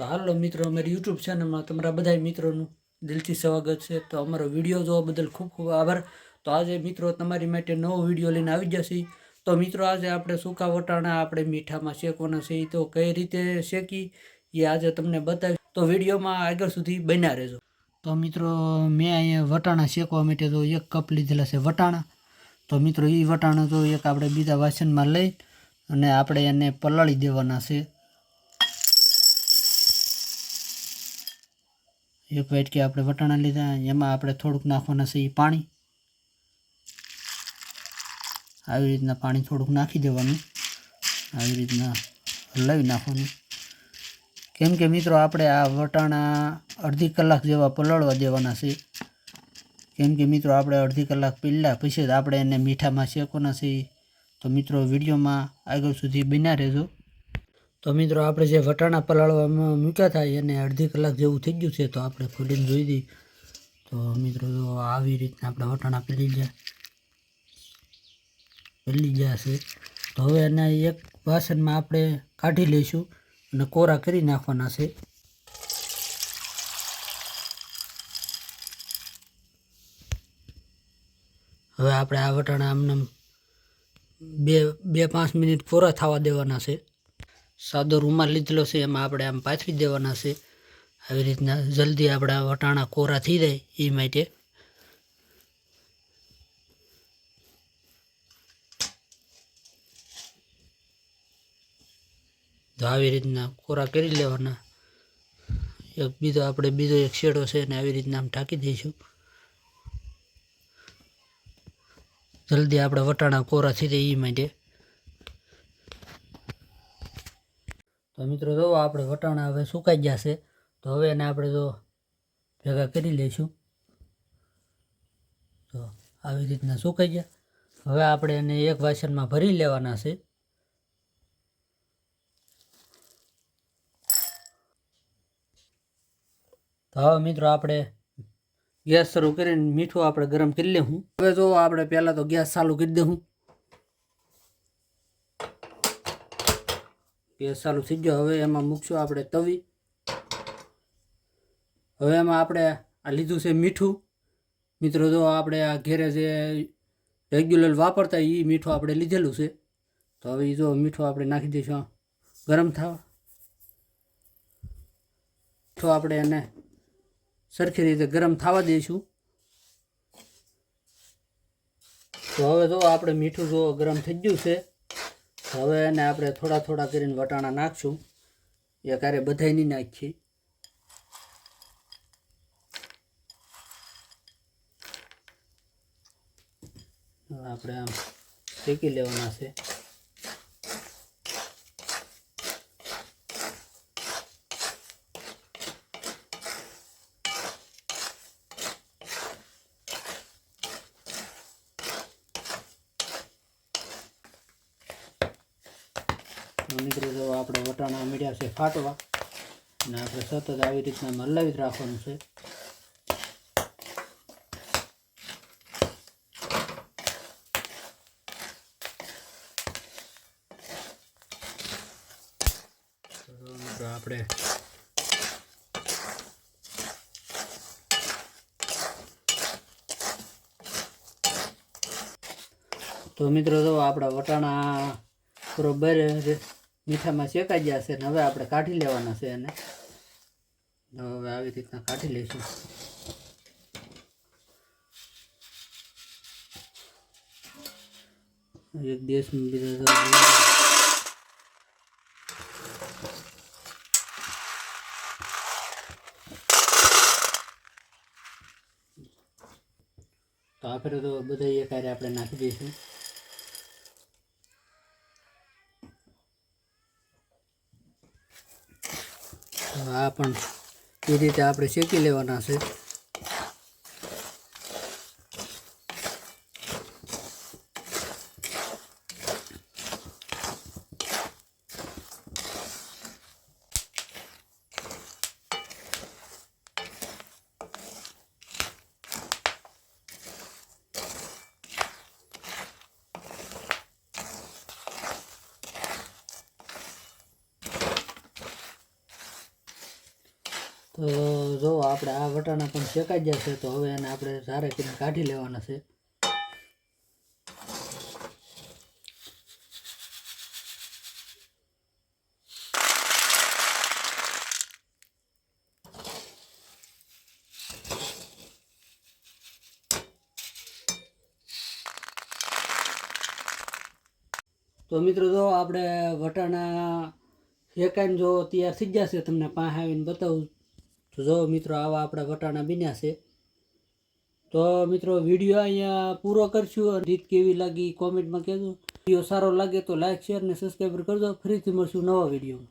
તો હાલો મિત્રો, અમારી યુટ્યુબ ચેનલમાં તમારા બધા મિત્રોનું દિલથી સ્વાગત છે. તો અમારો વીડિયો જોવા બદલ ખૂબ ખૂબ આભાર. તો આજે મિત્રો તમારી માટે નવો વીડિયો લઈને આવી જશે. તો મિત્રો, આજે આપણે સૂકા વટાણા, આપણે મીઠામાં શેકવાના છે તો કઈ રીતે શેકી એ આજે તમને બતાવી તો વિડીયોમાં આગળ સુધી બન્યા રહેજો. તો મિત્રો, મેં અહીંયા વટાણા શેકવા માટે તો એક કપ લીધેલા છે વટાણા. તો મિત્રો એ વટાણા તો એક આપણે બીજા વાસણમાં લઈ અને આપણે એને પલાળી દેવાના છે. એક વાટકી આપણે વટાણા લીધા, એમાં આપણે થોડુંક નાખવાના છે એ પાણી. આવી રીતના પાણી થોડુંક નાખી દેવાનું. આવી રીતના હલાવી નાખવાનું. કેમ કે મિત્રો, આપણે આ વટાણા અડધી કલાક જેવા પલળવા દેવાના છે. કેમ કે મિત્રો, આપણે અડધી કલાક પહેલાં પછી જ આપણે એને મીઠામાં શેકવાના છે. તો મિત્રો, વિડીયોમાં આગળ સુધી બન્યા રહેજો. તો મિત્રો, આપણે જે વટાણા પલાળવામાં મૂક્યા થાય એને અડધી કલાક જેવું થઈ ગયું છે, તો આપણે ખોલીને જોઈ દઈએ. તો મિત્રો, જો આવી રીતના આપણે વટાણા પીલી ગયા. પેલી ગયા છે. તો હવે એના એક વાસણમાં આપણે કાઢી લઈશું અને કોરા કરી નાખવાના છે. હવે આપણે આ વટાણા આમને બે બે પાંચ મિનિટ કોરા થવા દેવાના છે. સાદો રૂમાલ લીધેલો છે, એમાં આપણે આમ પાથરી દેવાના છે. આવી રીતના જલ્દી આપણા વટાણા કોરા થઈ જાય એ માટે. તો આવી રીતના કોરા કરી લેવાના. એક બીજો આપણે બીજો એક શેડો છે ને આવી રીતના આમ ઢાંકી દઈશું. જલ્દી આપણે વટાણા કોરા થઈ જાય એ માટે. તો મિત્રો જો આપણે વટાણા હવે સુકાઈ ગયા છે. તો હવે એને આપણે જો ભેગા કરી લઈશું. તો આવી રીતના સુકાઈ ગયા. હવે આપણે એને એક વાસણમાં ભરી લેવાના છે. તો હવે મિત્રો આપણે ગેસ શરૂ કરીને મીઠું આપણે ગરમ કરી લેવું. હવે જો આપણે પહેલાં તો ગેસ ચાલુ કરી દઉં ગેસ ચાલુ થઈ ગયો. હવે એમાં મૂકશું આપણે તવી. હવે એમાં આપણે આ લીધું છે મીઠું. મિત્રો, જો આપણે આ ઘેરે જે રેગ્યુલર વાપરતા એ મીઠું આપણે લીધેલું છે, તો હવે એ જો મીઠું આપણે નાખી દઈશું ગરમ થવા. મીઠું આપણે એને સરખી રીતે ગરમ થવા દઈશું. તો હવે જો આપણે મીઠું જો ગરમ થઈ ગયું છે હવે એને આપણે થોડા થોડા કરીને વટાણા નાખશું. એ ક્યારે બધાય નહીં નાખીએ. આપણે આમ શેકી લેવાના છે. મિત્રો જો આપણે વટાણા મીડિયા છે ફાટવા. અને આપણે સતત આવી રીતના મલાવી જ રાખવાનું છે. આપણે તો મિત્રો જો આપણા વટાણા બરોબર મીઠામાં શેકાઈ ગયા છે ને હવે આપણે કાઢી લેવાના છે એને. હવે આવી રીતના કાઢી લઈશું. એક દેશમાં બીજા તો આપણે તો બધા એ કાર્ય આપણે નાખી દઈશું. આ પણ એ રીતે આપણે શેકી લેવાના છે. તો જો આપણે આ વટાણા પણ શેકાઈ ગયા છે, તો હવે એને આપણે સારે કરીને કાઢી લેવાના છે. તો મિત્રો જો આપણે વટાણા શેકાઈને જો તૈયાર થઈ જશે તમને પાસે આવીને બતાવું. તો જો મિત્રો, આવા આપણા વટાણા બન્યા છે. તો મિત્રો, વીડિયો અહીંયા પૂરો કરશું. રીત કેવી લાગી કોમેન્ટમાં કહેજો. વીડિયો સારો લાગે તો લાઈક શેર અને સબસ્ક્રાઈબર કરજો. ફરીથી મળશું નવા વિડીયોમાં.